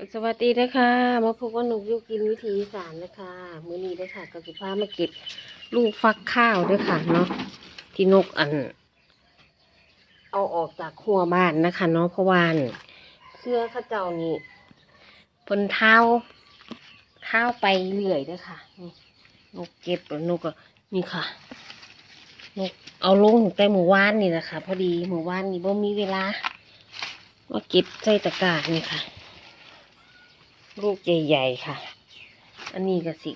ก็สวัสดีนะคะมาพบกับหนุกยุกินวิถีสานนะคะมื้อนี้ได้ค่ะก็สิพามาเก็บลูกฟักข้าวด้วยค่ะเนาะที่นกอัน เอาออกจากหัวบ้านนะคะเนาะเพราะว่านเครือข้าเจ้านี่พนเท้าเท้าไปเรื่อยด้วยค่ะนี่นกเก็บแล้วนกก็นี่ค่ะนกเอาลงแต่หมู่ว่านนี่แหละค่ะพอดีหมู่ว่านนี่บ่มีเวลามาเก็บใส่ตะกร้านี่ค่ะ ลูกใหญ่ๆค่ะ อันนี้ก็สิ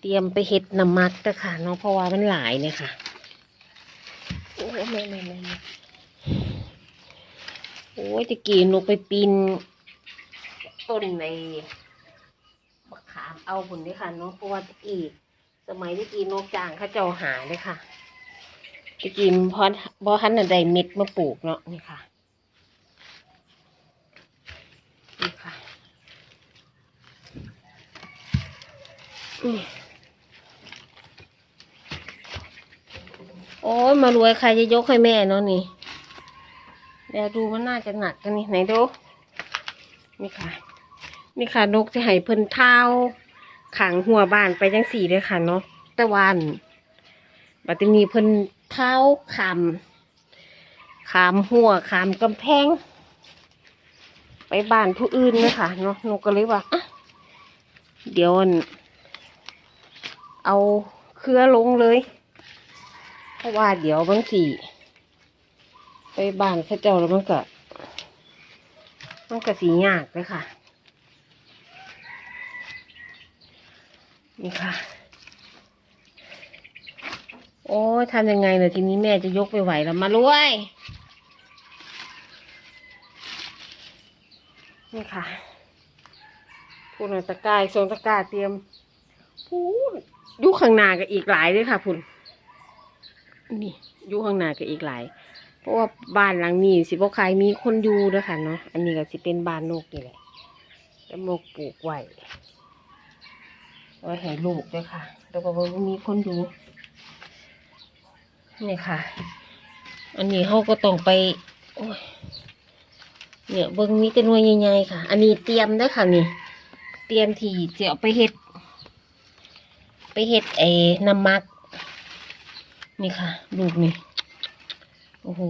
เตรียมไปเฮ็ดน้ำมักแต่ค่ะเนาะเพราะว่ามันหลายเนี่ยค่ะโอ้ยไม่ไม่ไม่โอ้ยตะกี้นกไปปีนต้นในมะขามเอาผลด้วยค่ะเนาะเพราะว่าตะกี้สมัยตะกี้นกจางเขาเจ้าหาเลยค่ะตะกี้พอพอทันใดเม็ดมาปลูกเนาะนี่ค่ะนี่ค่ะ นี่ โอ้ยมารวยใครจะยกให้แม่เนาะนี่เดี๋ยวดูมันน่าจะหนักกันนี่ไหนดูนี่ค่ะ นี่ค่ะนกจะให้เพิ่นเท้าขังหัวบ้านไปจังสี่เลยค่ะเนาะต่วันบัดนี้เพิ่นเท้าขามขามหัวขามกำแพง ไปบ้านผู้อื่นนะคะเนาะนกก็เลยว่าเดี๋ยวน เอาเครือลงเลย เพราะว่าเดี๋ยวบางทีไปบ้านข้าเจ้าแล้วมันก็มันก็สียากเลยค่ะ นี่ค่ะ โอ้ยทำยังไงเนี่ยทีนี้แม่จะยกไปไหวแล้วมาลุยนี่ค่ะพูดหน่อยตะกายทรงตะกาเตรียมพูน อยู่ข้างหน้าก็อีกหลายเลยค่ะพุ่นนี่อยู่ข้างหน้าก็อีกหลาย เพราะว่าบ้านหลังนี้สิบ่ใครมีคนอยู่เด้อค่ะเนาะอันนี้ก็สิเป็นบ้านนกนี่แหละแล้วนกปลูกไว้ไว้ให้ลูกเด้อค่ะ แล้วก็บ่มีคนอยู่นี่ค่ะ อันนี้เขาก็ต้องไปโอ้ยเนี่ยเบิ่งมีแต่หน่วยใหญ่ๆค่ะ อันนี้เตรียมเด้อค่ะนี่ เตรียมที่จะเอาไปเฮ็ด ไปเฮ็ดไอ้น้ำมัก นี่ค่ะ ลูกนี่ โอ้โห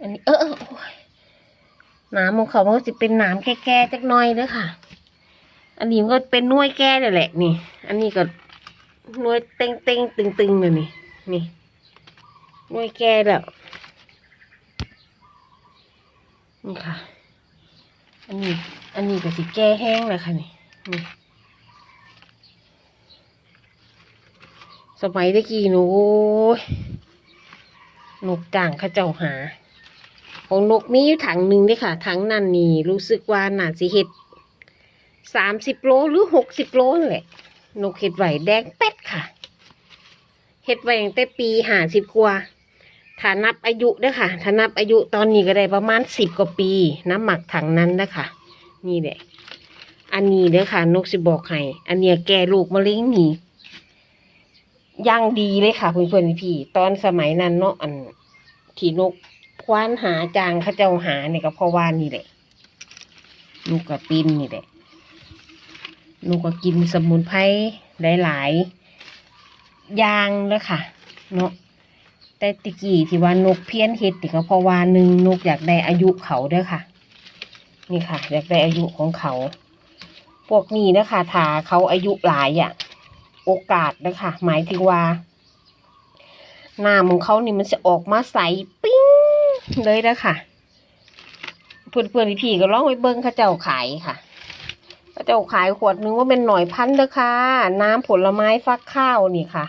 อันนี้ เออหนามของเขามันก็จะเป็นหนามแก่ๆจักหน่อยเด้อค่ะ อันนี้มันก็เป็นน่วยแก่เลยแหละนี่ อันนี้ก็น่วยเต็งเต็งตึงตึงๆเลยนี่ นี่น่วยแก่แล้วนี่ค่ะ อันนี้ อันนี้ก็สิแก่แห้งแล้วค่ะนี่ นี่ สมัยตะกี้หนูนกจ่างข้าเจ้าหา ของนกมีอยู่ถังหนึ่งด้อค่ะ ถังนั่นนี่รู้สึกว่าน่าสิเฮ็ดสามสิบโลหรือหกสิบโลนั่นแหละ นกเห็ดไหวแดงเป็ดค่ะ เห็ดไหวตั้งแต่ปีห้าสิบกว่าถ้านับอายุด้อค่ะถ้านับอายุตอนนี้ก็ได้ประมาณสิบกว่าปี น้ำหมักถังนั้นนะคะนี่แหละ อันนี้เด้อค่ะ นกสิบอกให้ อันเนี้ยแกลูกมะเร็งนี่ ย่างดีเลยค่ะเพื่อนๆพี่ตอนสมัยนั้นเนาะอันที่นกควานหาจางข้าเจ้าหาเนี่ยก็เพราะว่านี่แหละนกกระปินนี่แหละนกก็กินสมุนไพรหลายๆอย่างเลยค่ะ เนาะแต่ตะกี้ที่ว่านกเพี้ยนเฮ็ดนี่ก็เพราะว่าหนึ่งนกอยากได้อายุเขาเด้อค่ะ นี่ค่ะ อยากได้อายุของเขา พวกนี้นะคะถ้าเขาอายุหลายอะ โอกาสนะคะหมายถึงว่าหน้าของเขานี่มันจะออกมาใสปิ้งเลยนะคะเพื่อนเพื่อนๆพี่ๆก็ลองไปเบิ้งข้าเจ้าขายค่ะข้าเจ้าขายขวดนึงว่าเป็นหน่อยพันเด้อค่ะ น้ำผลไม้ฟักข้าวนี่ค่ะ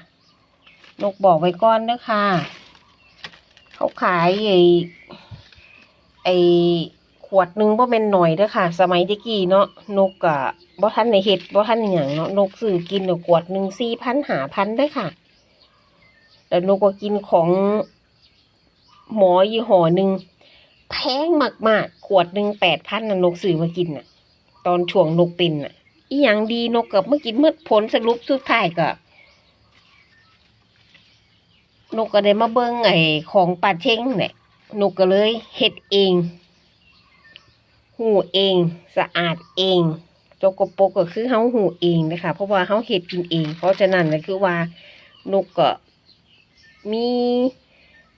นกบอกไว้ก่อนเด้อค่ะ เขาขายไอ้ไอ้ ขวดนึงว่าเป็นหน่อยเด้อค่ะ สมัยตะกี้เนาะนกอะบ่ทันในเห็ดบ่ทันอหย่างเนาะนกซื้อกินเดี๋ยขวดหนึ่งสี่พันหาพันได้อค่ะแล้วนกก็กินของหมอยี่ห้อหนึ่งแพงมากๆ ขวดหนึ่งแปดพันน่ะนกซื้อมากินน่ะ ตอนช่วงนกเป็นน่ะ อีหยังดีนกกับเมื่อกินเมื่อผลสรุปสุดท้ายก็นกก็ได้มาเบิ้งไอ้ของปลาเช่งเนี่ยนกก็เลยเฮ็ดเอง หูเอง สะอาดเองจกโปกก็คือเฮาหูเองนะคะเพราะว่าเฮาเฮ็ดกินเอง เพราะฉะนั้นก็คือว่านกก็มี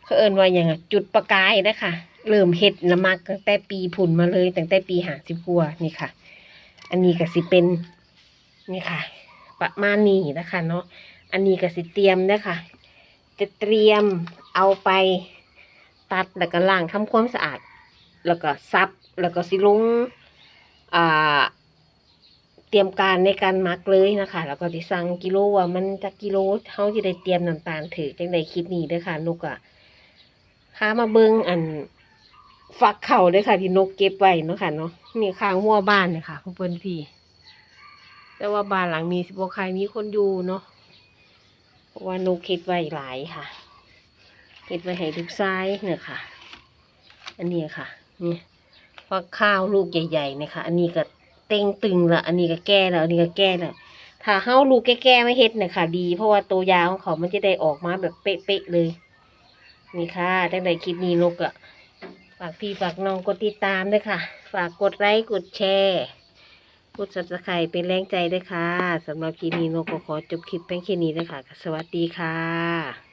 เขาเอิ้นว่าอย่างจุดประกายนะคะเริ่มเฮ็ดละมักตั้งแต่ปีผุนมาเลยตั้งแต่ปีหาสิบกัวานี่ค่ะ อันนี้ก็สิเป็นนี่ค่ะ ประมาณนี้นะคะเนาะอันนี้ก็สิเตรียมนะคะจะเตรียมเอาไปตัดแล้วก็ล้างทำความสะอาด แล้วก็ซับ แล้วก็สิลงอ่าเตรียมการในการมักเลยนะคะ แล้วก็สิสั่งกิโลว่ามันจะกิโลเท่าที่ได้เตรียมน้ำตาลถือจังใดคลิปนี้เด้อค่ะนกอะค้ามาเบิงอันฝักเข่าเด้อค่ะ ที่นกเก็บไว้เนาะค่ะเนาะนี่ข้างหัวบ้านเนี่ยค่ะเพื่อนพี่ แต่ว่าบ้านหลังนี้สิบใครมีคนอยู่เนาะเพราะว่านกเก็บไว้หลายค่ะเก็บไว้ให้ลูกชายเนี่ยค่ะ อันนี้ค่ะ นี่ฟักข้าวลูกใหญ่ๆนี่ยค่ะอันนี้ก็เต็งตึงละอันนี้ก็แก่แล้วอันนี้ก็แก่แล้วถ้าเฮาลูกแก่ๆไม่เฮ็ดเนี่ยค่ะ ดี เพราะว่าตัวยาวของเขามันจะได้ออกมาแบบเป๊ะๆเลย นี่ค่ะจังใดคลิปนี้นกอะฝากพี่ฝากน้องกดติดตามด้วยค่ะ ฝากกดไลค์กดแชร์กด subscribe เป็นแรงใจด้วยค่ะสำหรับคลิปนี้นกก็ขอจบคลิปเพียงแค่นี้นะคะสวัสดีค่ะ